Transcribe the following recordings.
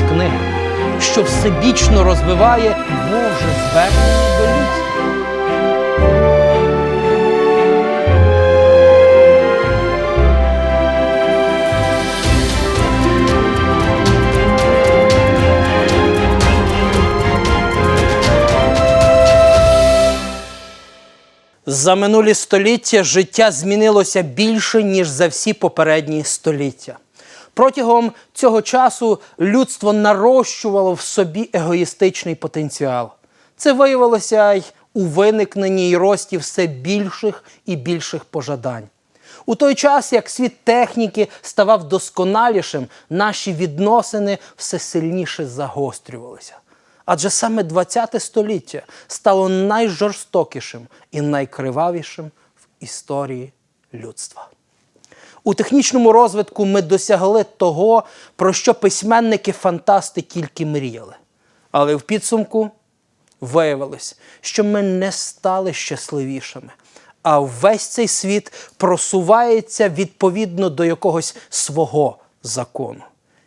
з книги, що всебічно розвиває Боже звернення до людства. За минулі століття життя змінилося більше, ніж за всі попередні століття. Протягом цього часу людство нарощувало в собі егоїстичний потенціал. Це виявилося й у виникненні й рості все більших і більших пожадань. У той час, як світ техніки ставав досконалішим, наші відносини все сильніше загострювалися. Адже саме ХХ століття стало найжорстокішим і найкривавішим в історії людства. У технічному розвитку ми досягли того, про що письменники-фантасти тільки мріяли. Але в підсумку виявилось, що ми не стали щасливішими, а весь цей світ просувається відповідно до якогось свого закону.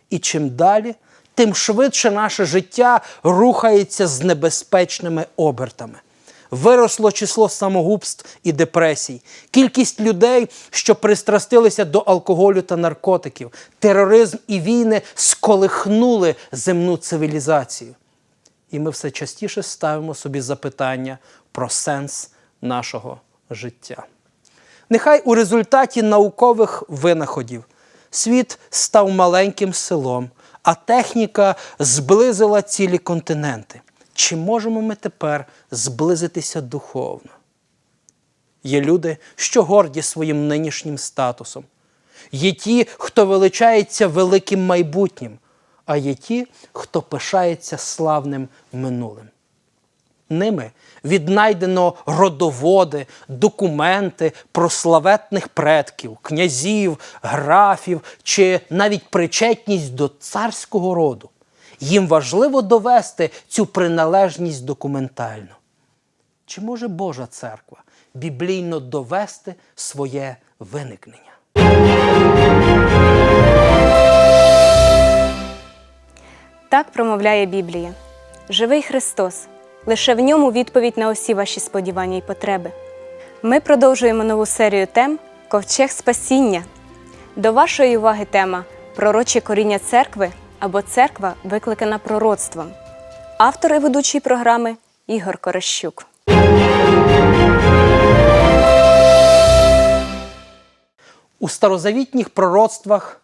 І чим далі, тим швидше наше життя рухається з небезпечними обертами. Виросло число самогубств і депресій, кількість людей, що пристрастилися до алкоголю та наркотиків, тероризм і війни сколихнули земну цивілізацію. І ми все частіше ставимо собі запитання про сенс нашого життя. Нехай у результаті наукових винаходів світ став маленьким селом, а техніка зблизила цілі континенти. Чи можемо ми тепер зблизитися духовно? Є люди, що горді своїм нинішнім статусом. Є ті, хто величається великим майбутнім, а є ті, хто пишається славним минулим. Ними віднайдено родоводи, документи про славетних предків, князів, графів чи навіть причетність до царського роду. Їм важливо довести цю приналежність документально. Чи може Божа церква біблійно довести своє виникнення? Так промовляє Біблія. Живий Христос. Лише в ньому відповідь на усі ваші сподівання і потреби. Ми продовжуємо нову серію тем Ковчег Спасіння. До вашої уваги тема Пророче коріння церкви або церква викликана пророцтвом. Автор і ведучий програми Ігор Корощук. У старозавітніх пророцтвах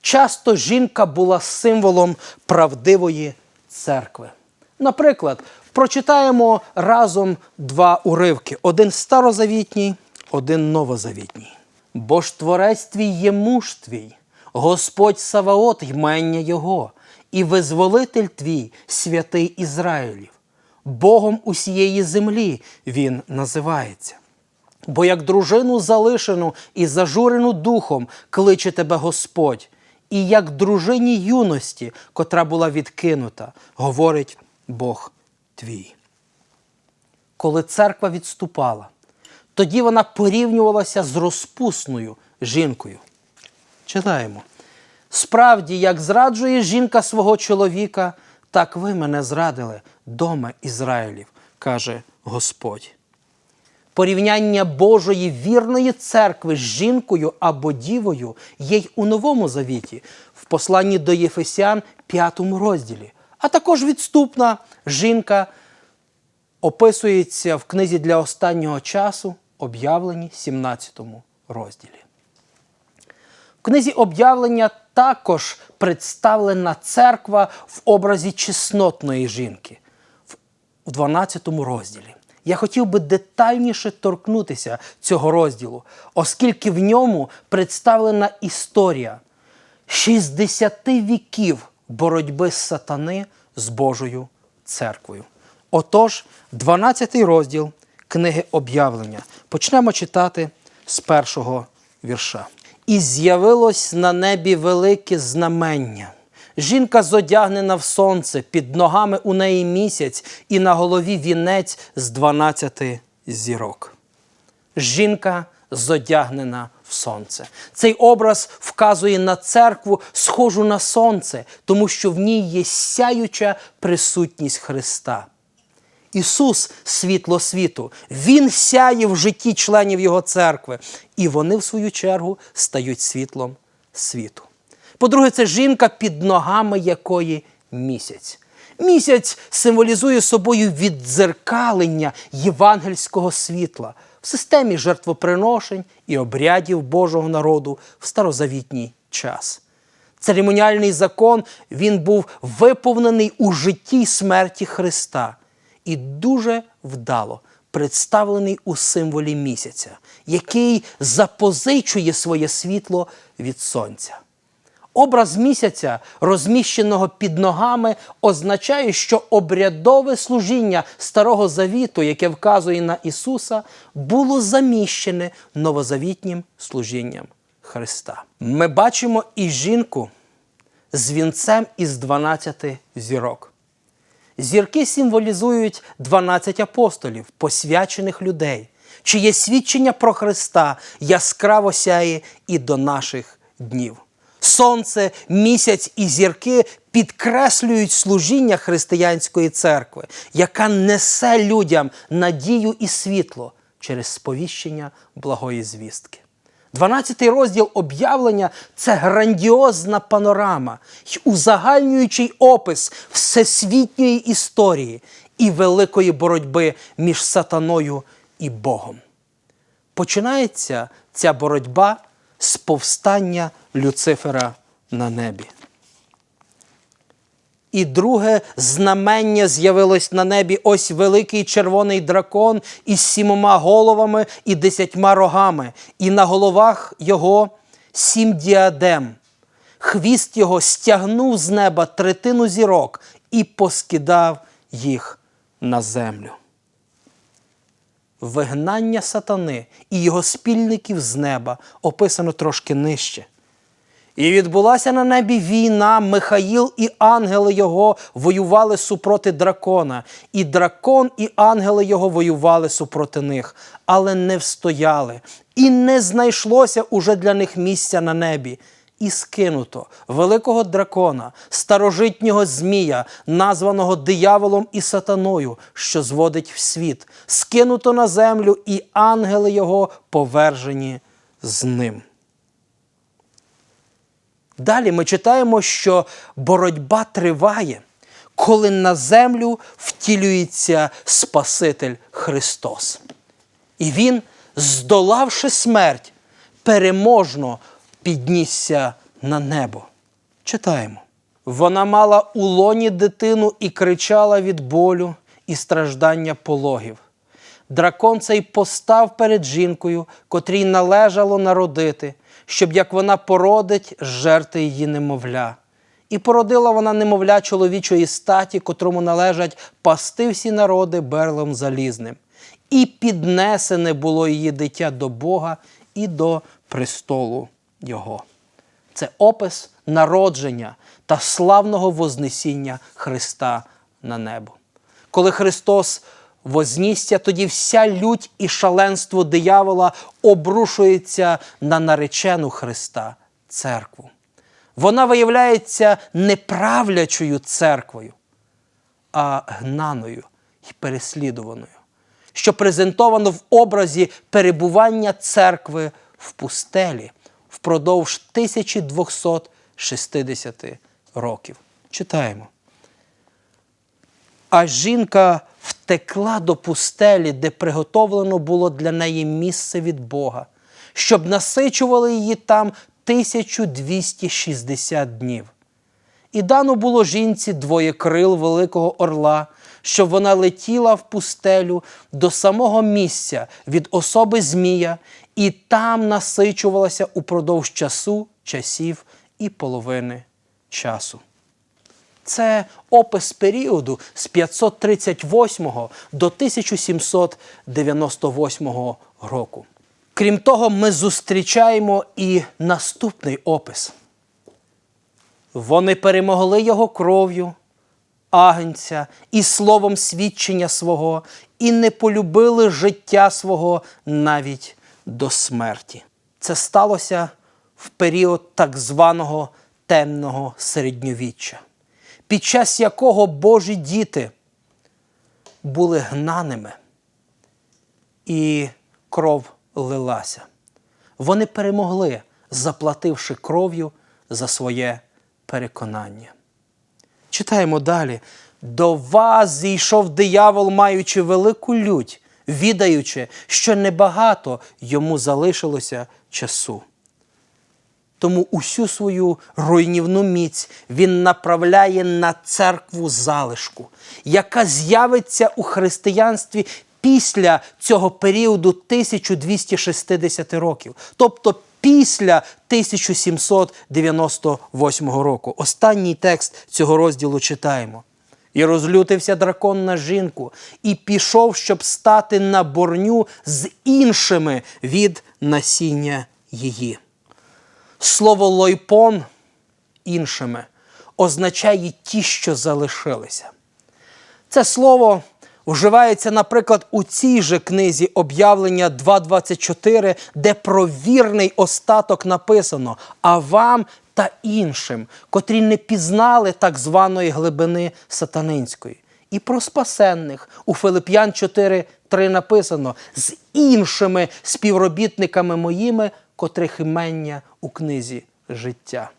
часто жінка була символом правдивої церкви. Наприклад, прочитаємо разом два уривки: один старозавітній, один новозавітній. Бо ж творець твій є муж твій, Господь Саваот ймення Його, і визволитель твій, святий Ізраїлів. Богом усієї землі він називається. Бо як дружину залишену і зажурену духом кличе тебе Господь, і як дружині юності, котра була відкинута, говорить Бог твій. Коли церква відступала, тоді вона порівнювалася з розпусною жінкою. Читаємо. Справді, як зраджує жінка свого чоловіка, так ви мене зрадили, доме Ізраїлів, каже Господь. Порівняння Божої вірної церкви з жінкою або дівою є й у Новому Завіті, в посланні до Єфесян 5 розділі. А також відступна жінка описується в книзі для останнього часу, об'явленні 17 розділі. В книзі об'явлення також представлена церква в образі чеснотної жінки в 12 розділі. Я хотів би детальніше торкнутися цього розділу, оскільки в ньому представлена історія 60 віків боротьби сатани з Божою церквою. Отож, 12 розділ книги об'явлення. Почнемо читати з першого вірша. І з'явилось на небі велике знамення. Жінка зодягнена в сонце, під ногами у неї місяць, і на голові вінець з 12 зірок. Жінка зодягнена в сонце. Цей образ вказує на церкву, схожу на сонце, тому що в ній є сяюча присутність Христа. Ісус світло світу, Він сяє в житті членів Його церкви, і вони, в свою чергу, стають світлом світу. По-друге, це жінка, під ногами якої місяць. Місяць символізує собою віддзеркалення євангельського світла в системі жертвоприношень і обрядів Божого народу в старозавітній час. Церемоніальний закон він був виповнений у житті й смерті Христа і дуже вдало представлений у символі місяця, який запозичує своє світло від сонця. Образ місяця, розміщеного під ногами, означає, що обрядове служіння Старого Завіту, яке вказує на Ісуса, було заміщене новозавітнім служінням Христа. Ми бачимо і жінку з вінцем із 12 зірок. Зірки символізують 12 апостолів, посвячених людей, чиє свідчення про Христа яскраво сяє і до наших днів. Сонце, місяць і зірки підкреслюють служіння християнської церкви, яка несе людям надію і світло через сповіщення благої звістки. 12 розділ об'явлення це грандіозна панорама, узагальнюючий опис всесвітньої історії і великої боротьби між сатаною і Богом. Починається ця боротьба з повстання Люцифера на небі. І друге знамення з'явилось на небі ось великий червоний дракон із сімома головами і десятьма рогами, і на головах його сім діадем. Хвіст його стягнув з неба третину зірок і поскидав їх на землю. Вигнання сатани і його спільників з неба описано трошки нижче. І відбулася на небі війна, Михаїл і ангели його воювали супроти дракона, і дракон і ангели його воювали супроти них, але не встояли, і не знайшлося уже для них місця на небі. І скинуто великого дракона, старожитнього змія, названого дияволом і сатаною, що зводить в світ, скинуто на землю, і ангели його повержені з ним. Далі ми читаємо, що боротьба триває, коли на землю втілюється Спаситель Христос. І Він, здолавши смерть, переможно піднісся на небо. Читаємо. Вона мала у лоні дитину і кричала від болю і страждання пологів. Дракон цей постав перед жінкою, котрій належало народити, щоб як вона породить, жерти її немовля. І породила вона немовля чоловічої статі, котрому належать пасти всі народи берлом залізним. І піднесене було її дитя до Бога і до престолу Його. Це опис народження та славного Вознесіння Христа на небо. Коли Христос вознісся, тоді вся лють і шаленство диявола обрушується на наречену Христа церкву. Вона виявляється не правлячою церквою, а гнаною і переслідуваною, що презентовано в образі перебування церкви в пустелі впродовж 1260 років. Читаємо. А жінка втекла до пустелі, де приготовлено було для неї місце від Бога, щоб насичували її там 1260 днів. І дано було жінці двоє крил великого орла, щоб вона летіла в пустелю до самого місця від особи Змія, і там насичувалася упродовж часу, часів і половини часу. Це опис періоду з 538 до 1798 року. Крім того, ми зустрічаємо і наступний опис. Вони перемогли його кров'ю, агнця і словом свідчення свого, і не полюбили життя свого навіть до смерті. це сталося в період так званого темного середньовіччя, під час якого Божі діти були гнаними і кров лилася. Вони перемогли, заплативши кров'ю за своє переконання. Читаємо далі. До вас зійшов диявол, маючи велику лють, відаючи, що небагато йому залишилося часу. Тому усю свою руйнівну міць він направляє на церкву залишку, яка з'явиться у християнстві після цього періоду 1260 років, тобто після 1798 року. Останній текст цього розділу читаємо. І розлютився дракон на жінку, і пішов, щоб стати на борню з іншими від насіння її. Слово лойпон іншими означає ті, що залишилися. Це слово вживається, наприклад, у цій же книзі об'явлення 2.24, де про вірний остаток написано, а вам та іншим, котрі не пізнали так званої глибини сатанинської. І про спасенних у Филип'ян 4.3 написано з іншими співробітниками моїми, котрих імення у книзі життя.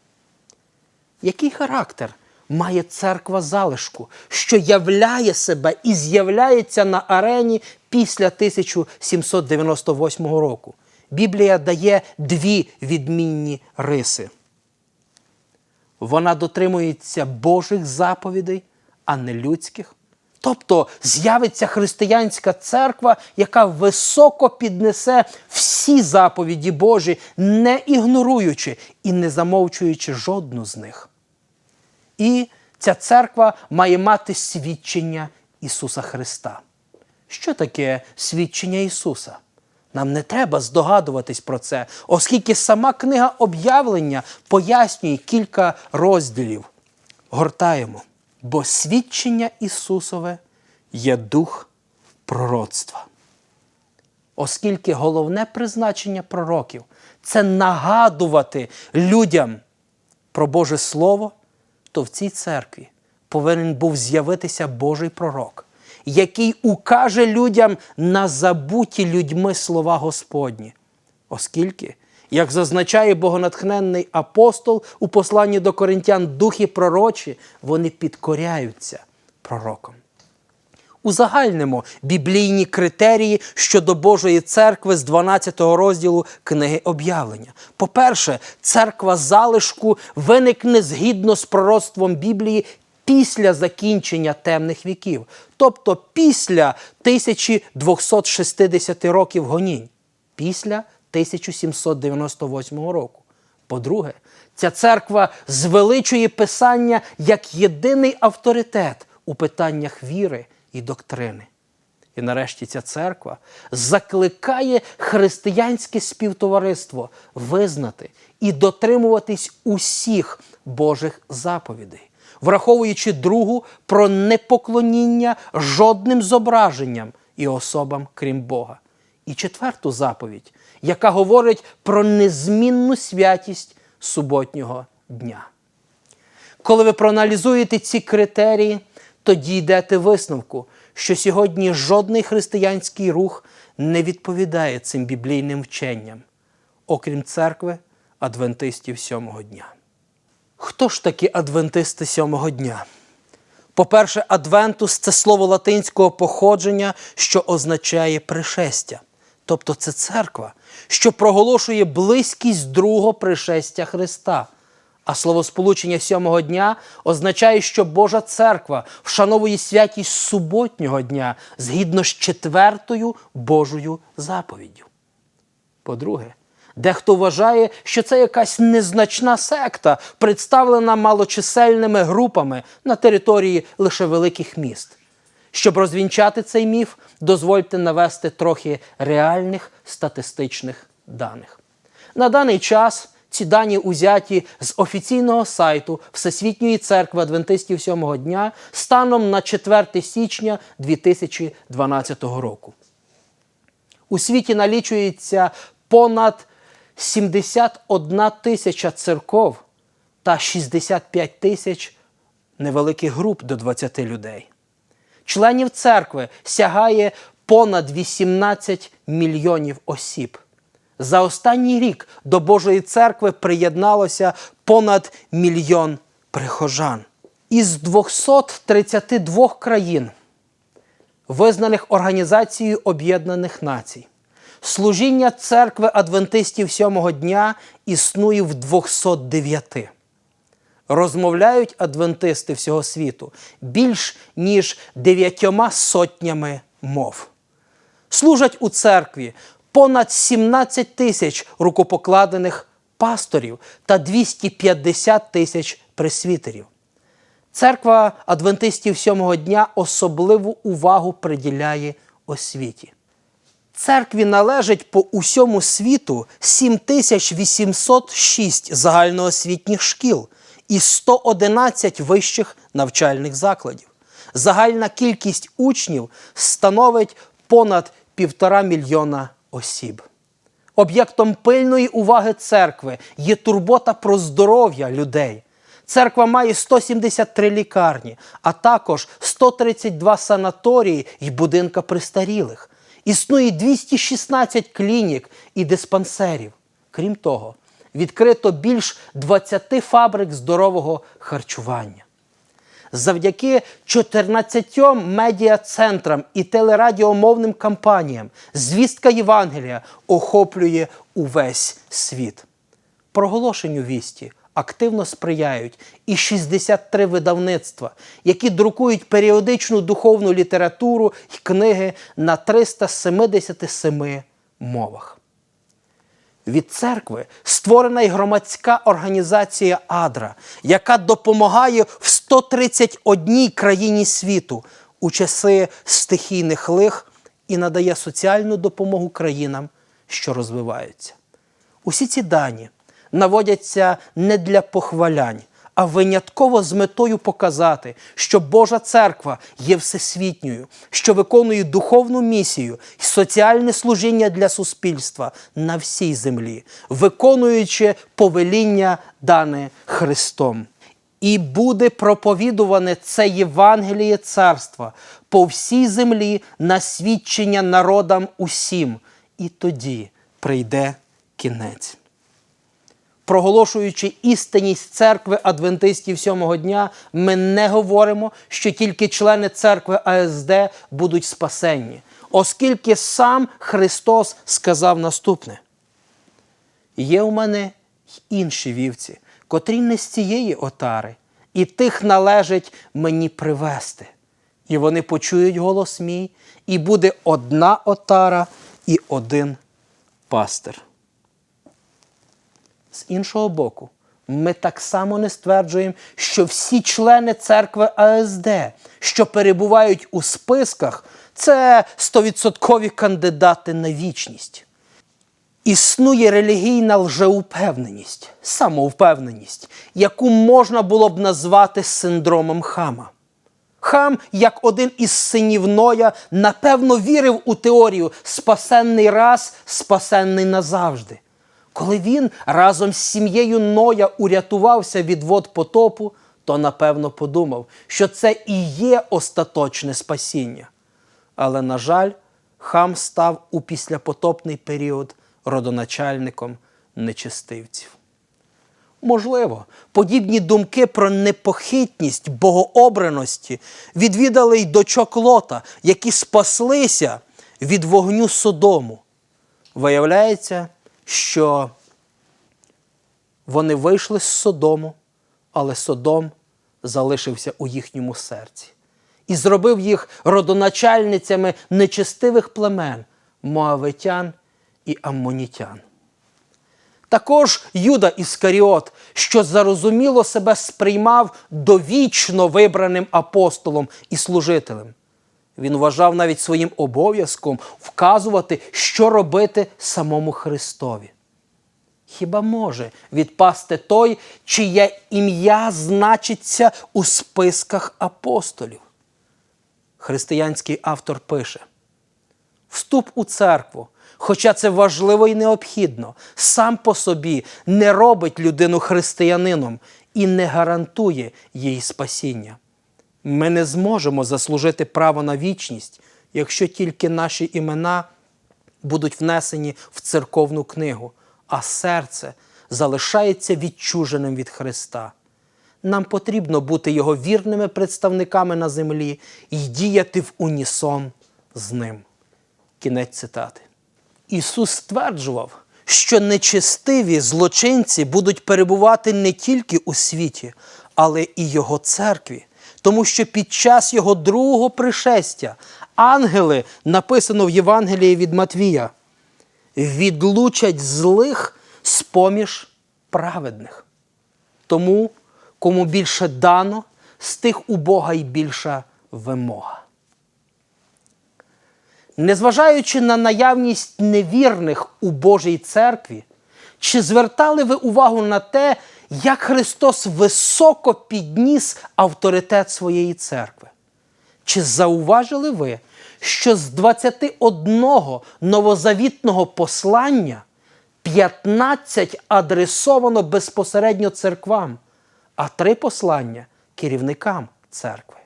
Який характер має церква залишку, що являє себе і з'являється на арені після 1798 року? Біблія дає дві відмінні риси. Вона дотримується Божих заповідей, а не людських. Тобто з'явиться християнська церква, яка високо піднесе всі заповіді Божі, не ігноруючи і не замовчуючи жодну з них. І ця церква має мати свідчення Ісуса Христа. Що таке свідчення Ісуса? Нам не треба здогадуватись про це, оскільки сама книга об'явлення пояснює кілька розділів. Гортаємо. Бо свідчення Ісусове є дух пророцтва. Оскільки головне призначення пророків це нагадувати людям про Боже Слово, то в цій церкві повинен був з'явитися Божий пророк, який укаже людям на забуті людьми слова Господні. Оскільки, як зазначає богонатхненний апостол у посланні до коринтян духи пророчі, вони підкоряються пророкам. Узагальнимо біблійні критерії щодо Божої церкви з 12 розділу книги об'явлення. По-перше, церква залишку виникне згідно з пророцтвом Біблії після закінчення темних віків, тобто після 1260 років гонінь, після 1798 року. По-друге, ця церква звеличує Писання як єдиний авторитет у питаннях віри і доктрини. І нарешті ця церква закликає християнське співтовариство визнати і дотримуватись усіх Божих заповідей, враховуючи другу про непоклоніння жодним зображенням і особам, крім Бога. І четверту заповідь, яка говорить про незмінну святість суботнього дня. Коли ви проаналізуєте ці критерії, тоді йдете висновку, що сьогодні жодний християнський рух не відповідає цим біблійним вченням, окрім церкви адвентистів сьомого дня. Хто ж такі адвентисти сьомого дня? По-перше, адвентус це слово латинського походження, що означає пришестя. Тобто це церква, що проголошує близькість другого пришестя Христа. А словосполучення сьомого дня означає, що Божа церква вшановує святість суботнього дня згідно з четвертою Божою заповіддю. По-друге, дехто вважає, що це якась незначна секта, представлена малочисельними групами на території лише великих міст. Щоб розвінчати цей міф, дозвольте навести трохи реальних статистичних даних. На даний час ці дані узяті з офіційного сайту Всесвітньої церкви Адвентистів сьомого дня станом на 4 січня 2012 року. У світі налічується понад 71 тисяча церков та 65 тисяч невеликих груп до 20 людей. Членів церкви сягає понад 18 мільйонів осіб. За останній рік до Божої церкви приєдналося понад мільйон прихожан. Із 232 країн, визнаних Організацією Об'єднаних Націй, служіння церкви адвентистів сьомого дня існує в 209. Розмовляють адвентисти всього світу більш ніж дев'ятьома сотнями мов. Служать у церкві понад 17 тисяч рукопокладених пасторів та 250 тисяч пресвітерів. Церква адвентистів сьомого дня особливу увагу приділяє освіті. Церкві належить по усьому світу 7806 загальноосвітніх шкіл і 111 вищих навчальних закладів. Загальна кількість учнів становить понад півтора мільйона осіб. Об'єктом пильної уваги церкви є турбота про здоров'я людей. Церква має 173 лікарні, а також 132 санаторії і будинка престарілих. Існує 216 клінік і диспансерів. Крім того, відкрито більш 20 фабрик здорового харчування. Завдяки 14 медіа-центрам і телерадіомовним кампаніям звістка Євангелія охоплює увесь світ. Проголошенню вісті активно сприяють і 63 видавництва, які друкують періодичну духовну літературу і книги на 377 мовах. Від церкви створена й громадська організація Адра, яка допомагає в 131 країні світу у часи стихійних лих і надає соціальну допомогу країнам, що розвиваються. Усі ці дані наводяться не для похвалянь, а винятково з метою показати, що Божа церква є всесвітньою, що виконує духовну місію і соціальне служіння для суспільства на всій землі, виконуючи повеління дане Христом. І буде проповідуване це Євангеліє царства по всій землі на свідчення народам усім, і тоді прийде кінець проголошуючи істинність церкви адвентистів сьомого дня, ми не говоримо, що тільки члени церкви АСД будуть спасенні, оскільки сам Христос сказав наступне: є у мене й інші вівці, котрі не з цієї отари, і тих належить мені привести. І вони почують голос мій, і буде одна отара і один пастир. З іншого боку, ми так само не стверджуємо, що всі члени церкви АСД, що перебувають у списках, це стовідсоткові кандидати на вічність. Існує релігійна лжеупевненість, самовпевненість, яку можна було б назвати синдромом хама. Хам, як один із синів Ноя, напевно вірив у теорію спасенний раз, спасенний назавжди. Коли він разом з сім'єю Ноя урятувався від вод потопу, то напевно подумав, що це і є остаточне спасіння. Але, на жаль, хам став у післяпотопний період родоначальником нечистивців. Можливо, подібні думки про непохитність богообраності відвідали й дочок Лота, які спаслися від вогню Содому. Виявляється, що вони вийшли з Содому, але Содом залишився у їхньому серці і зробив їх родоначальницями нечестивих племен моавитян і аммонітян. Також Юда Іскаріот, що зарозуміло себе сприймав довічно вибраним апостолом і служителем. Він вважав навіть своїм обов'язком вказувати, що робити самому Христові. Хіба може відпасти той, чиє ім'я значиться у списках апостолів? Християнський автор пише: Вступ у церкву, хоча це важливо і необхідно, сам по собі не робить людину християнином і не гарантує їй спасіння. Ми не зможемо заслужити право на вічність, якщо тільки наші імена будуть внесені в церковну книгу, а серце залишається відчуженим від Христа. Нам потрібно бути його вірними представниками на землі і діяти в унісон з ним. Кінець цитати. Ісус стверджував, що нечестиві злочинці будуть перебувати не тільки у світі, але і Його церкві, тому що під час Його другого пришестя ангели, написано в Євангелії від Матвія, відлучать злих з поміж праведних. Тому, кому більше дано, з тих у Бога й більша вимога. Незважаючи на наявність невірних у Божій церкві, чи звертали ви увагу на те, як Христос високо підніс авторитет своєї церкви? Чи зауважили ви, що з 21 новозавітного послання 15 адресовано безпосередньо церквам, а три послання керівникам церкви?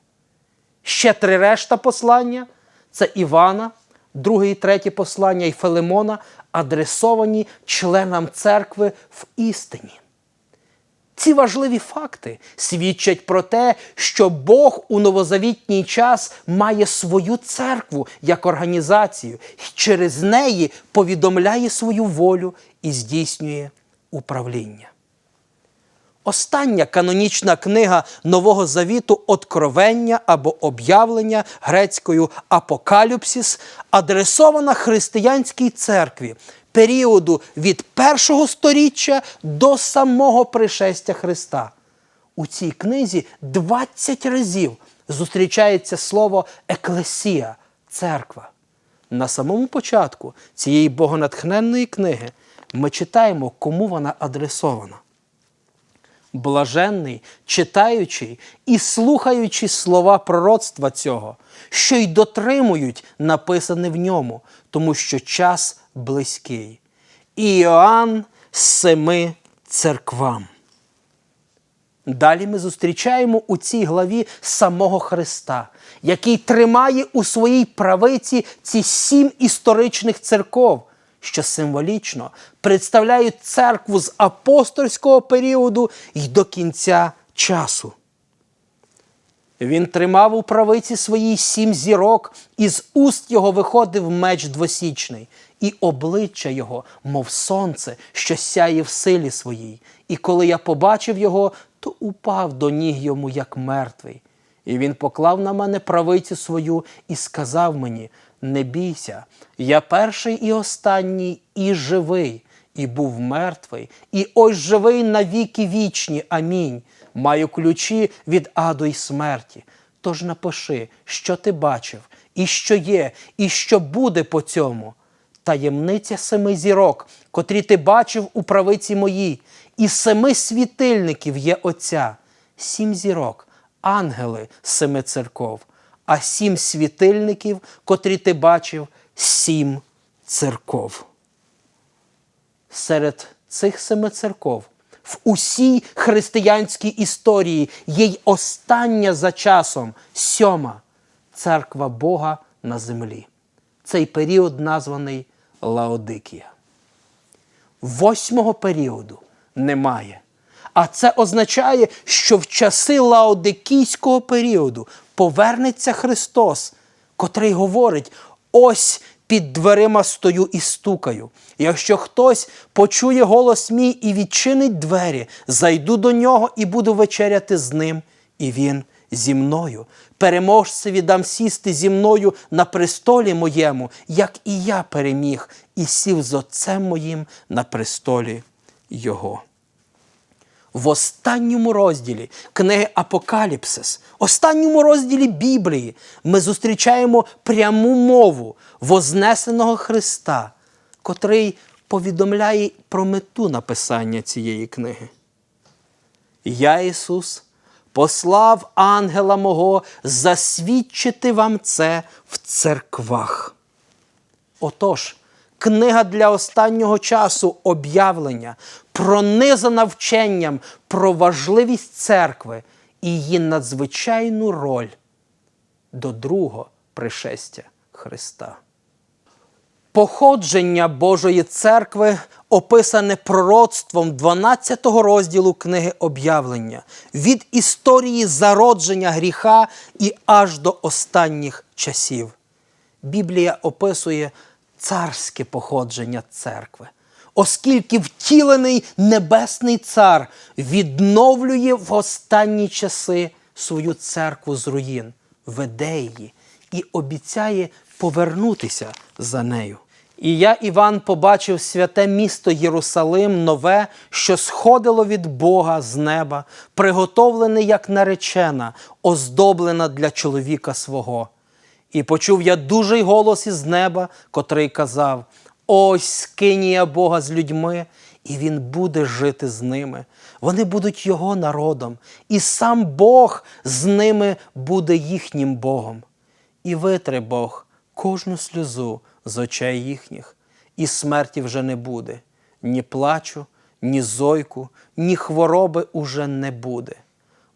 Ще три решта послання це Івана, друге і третє послання і Филимона, адресовані членам церкви в істині. Ці важливі факти свідчать про те, що Бог у новозавітній час має свою церкву як організацію і через неї повідомляє свою волю і здійснює управління. Остання канонічна книга Нового Завіту Откровення або об'явлення грецькою Апокалюпсіс адресована християнській церкві періоду від першого сторіччя до самого пришестя Христа. У цій книзі 20 разів зустрічається слово еклесія церква. На самому початку цієї богонатхненної книги ми читаємо, кому вона адресована блаженний, читаючи і слухаючи слова пророцтва цього, що й дотримують написане в ньому, тому що час близький. Іоанн з семи церквам. Далі ми зустрічаємо у цій главі самого Христа, який тримає у своїй правиці ці сім історичних церков, що символічно представляють церкву з апостольського періоду й до кінця часу. Він тримав у правиці своїй сім зірок, і з уст його виходив меч двосічний, і обличчя його, мов сонце, що сяє в силі своїй. І коли я побачив його, то упав до ніг йому, як мертвий. І він поклав на мене правицю свою і сказав мені: Не бійся, я перший і останній, і живий, і був мертвий, і ось живий на віки вічні. Амінь. Маю ключі від аду й смерті. Тож напиши, що ти бачив, і що є, і що буде по цьому. Таємниця семи зірок, котрі ти бачив у правиці моїй, і семи світильників є Отця, сім зірок, ангели семи церков, а сім світильників, котрі ти бачив, сім церков. Серед цих семи церков в усій християнській історії є й остання за часом сьома церква Бога на землі. Цей період названий Лаодикія. Восьмого періоду немає. А це означає, що в часи Лаодикійського періоду повернеться Христос, котрий говорить: ось під дверима стою і стукаю. Якщо хтось почує голос мій і відчинить двері, зайду до нього і буду вечеряти з ним, і він зі мною. Переможцеві дам сісти зі мною на престолі моєму, як і я переміг, і сів з отцем моїм на престолі Його. В останньому розділі книги Апокаліпсис, останньому розділі Біблії, ми зустрічаємо пряму мову вознесеного Христа, котрий повідомляє про мету написання цієї книги. Я, Ісус, послав ангела мого засвідчити вам це в церквах. Отож, книга для останнього часу об'явлення, пронизана вченням про важливість церкви і її надзвичайну роль до другого пришестя Христа. Походження Божої церкви описане пророцтвом 12 розділу книги об'явлення від історії зародження гріха і аж до останніх часів. Біблія описує царське походження церкви, оскільки втілений небесний цар відновлює в останні часи свою церкву з руїн, веде її і обіцяє повернутися за нею. І я, Іван, побачив святе місто Єрусалим, нове, що сходило від Бога з неба, приготовлене як наречена, оздоблена для чоловіка свого. І почув я дужий голос із неба, котрий казав: Ось скинія Бога з людьми, і він буде жити з ними. Вони будуть його народом, і сам Бог з ними буде їхнім Богом. І витре Бог кожну сльозу з очей їхніх, і смерті вже не буде, ні плачу, ні зойку, ні хвороби уже не буде,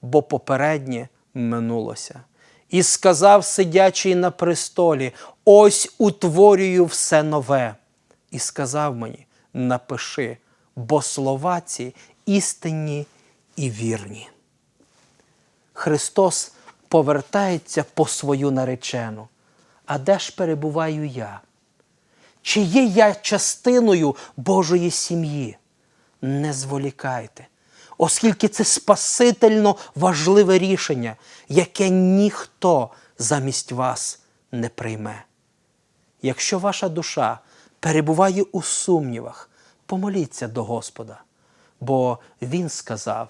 бо попереднє минулося. І сказав сидячий на престолі: ось утворюю все нове. І сказав мені: напиши, бо слова ці істинні і вірні. Христос повертається по свою наречену. А де ж перебуваю я? Чи є я частиною Божої сім'ї? Не зволікайте, оскільки це спасительно важливе рішення, яке ніхто замість вас не прийме. Якщо ваша душа перебуває у сумнівах, помоліться до Господа, бо Він сказав: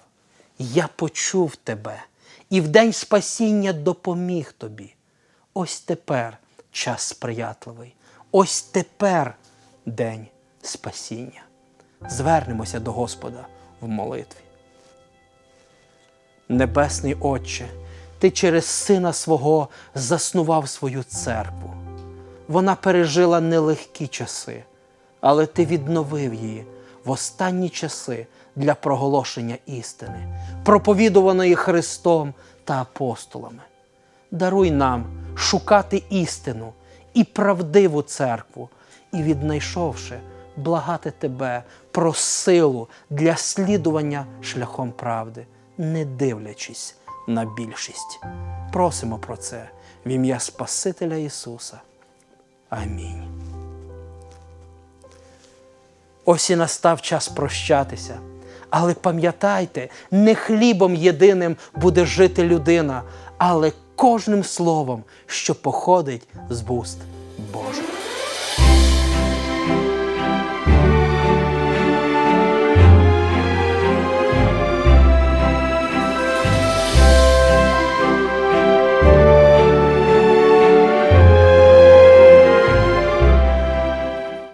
Я почув тебе і в день спасіння допоміг тобі. Ось тепер час сприятливий, ось тепер день спасіння. Звернемося до Господа в молитві. Небесний Отче, Ти через Сина свого заснував свою церкву. Вона пережила нелегкі часи, але Ти відновив її в останні часи для проголошення істини, проповідуваної Христом та апостолами. Даруй нам шукати істину і правдиву церкву, і, віднайшовши, благати Тебе про силу для слідування шляхом правди, не дивлячись на більшість. Просимо про це в ім'я Спасителя Ісуса. Амінь. Ось і настав час прощатися. Але пам'ятайте, не хлібом єдиним буде жити людина, але кожним словом, що походить з вуст Божих.